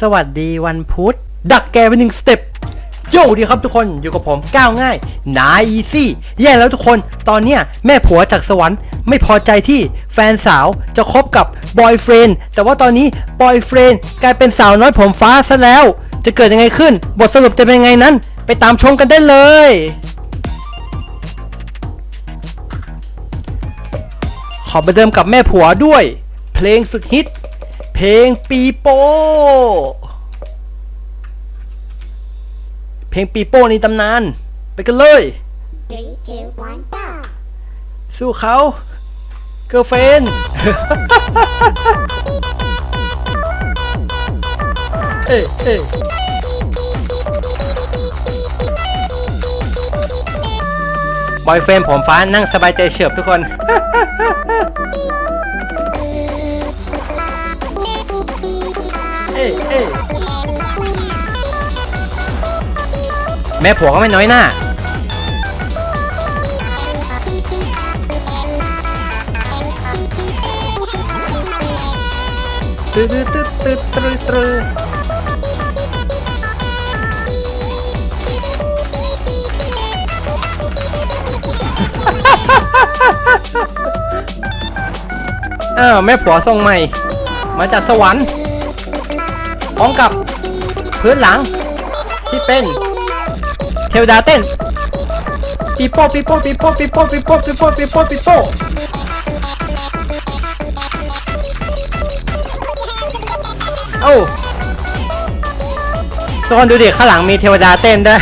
สวัสดีวันพุธ ดักแกไปหนึ่งสเต็ปโยดีครับทุกคนอยู่กับผมก้าวง่ายนายอีซี่แย่แล้วทุกคนตอนเนี้ยแม่ผัวจากสวรรค์ไม่พอใจที่แฟนสาวจะคบกับบอยเฟรนแต่ว่าตอนนี้บอยเฟรนกลายเป็นสาวน้อยผมฟ้าซะแล้ว จะเกิดยังไงขึ้น บทสรุปจะเป็นยังไงนั้น ไปตามชมกันได้เลยขอไปเดิมกับแม่ผัวด้วย เพลงสุดฮิต เพลงปีโป้ เพลงปีโป้ในตำนาน ไปกันเลย Three, two, one, go! สู้เขาเกิร์ลเฟนเอ้ยเอ้ยบอยเฟรนผมฟ้านั่งสบายใจเฉียบทุกคน แม่ผัวก็ไม่น้อยหน้า ตึ๊ดตึ๊ดตึ๊ดตึ๊ดตึ๊ดอ้าวแม่ผัวทรงใหม่ มาจากสวรรค์พร้อมกับพื้นหลังที่เป็น เทวดาเต้นปีโป้ปีโป้ปีโป้ปีโป้ปีโป้ปีโป้ปีโป้ปีโป้โอ้ทุกคนดูดิข้างหลังมีเทวดาเต้นด้วย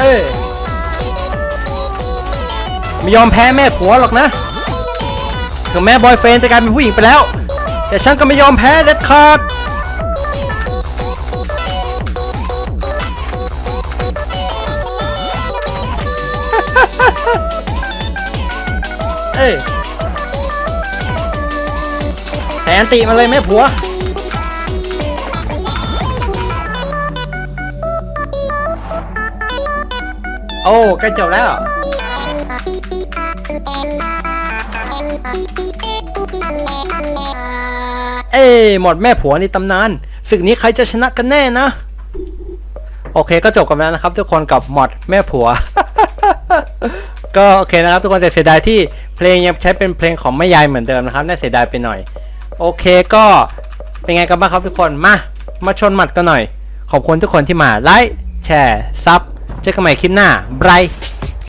เอ้ย ไม่ยอมแพ้แม่ผัวหรอกนะถึงแม่บอยเฟนจะกลายเป็นผู้หญิงไปแล้ว แต่ฉันก็ไม่ยอมแพ้เด็ดขาดเอ้ยแสนติมาเลยแม่ผัวโอ้ใกล้จบแล้ว เอ้หมดแม่ผัวในตำนานศึกนี้ใครจะชนะกันแน่นะ โอเคก็จบกันแล้วนะครับ ทุกคนกับหมดแม่ผัว ก็โอเคนะครับ ทุกคนแต่เสียดายที่เพลงยังใช้เป็นเพลงของแม่ยายเหมือนเดิมนะครับน่าเสียดายไปหน่อย โอเคก็เป็นไงกันบ้างครับทุกคนมามาชนหมัดกันหน่อย ขอบคุณทุกคนที่มาไลค์แชร์ซับเจอกันใหม่คลิปหน้าไบาย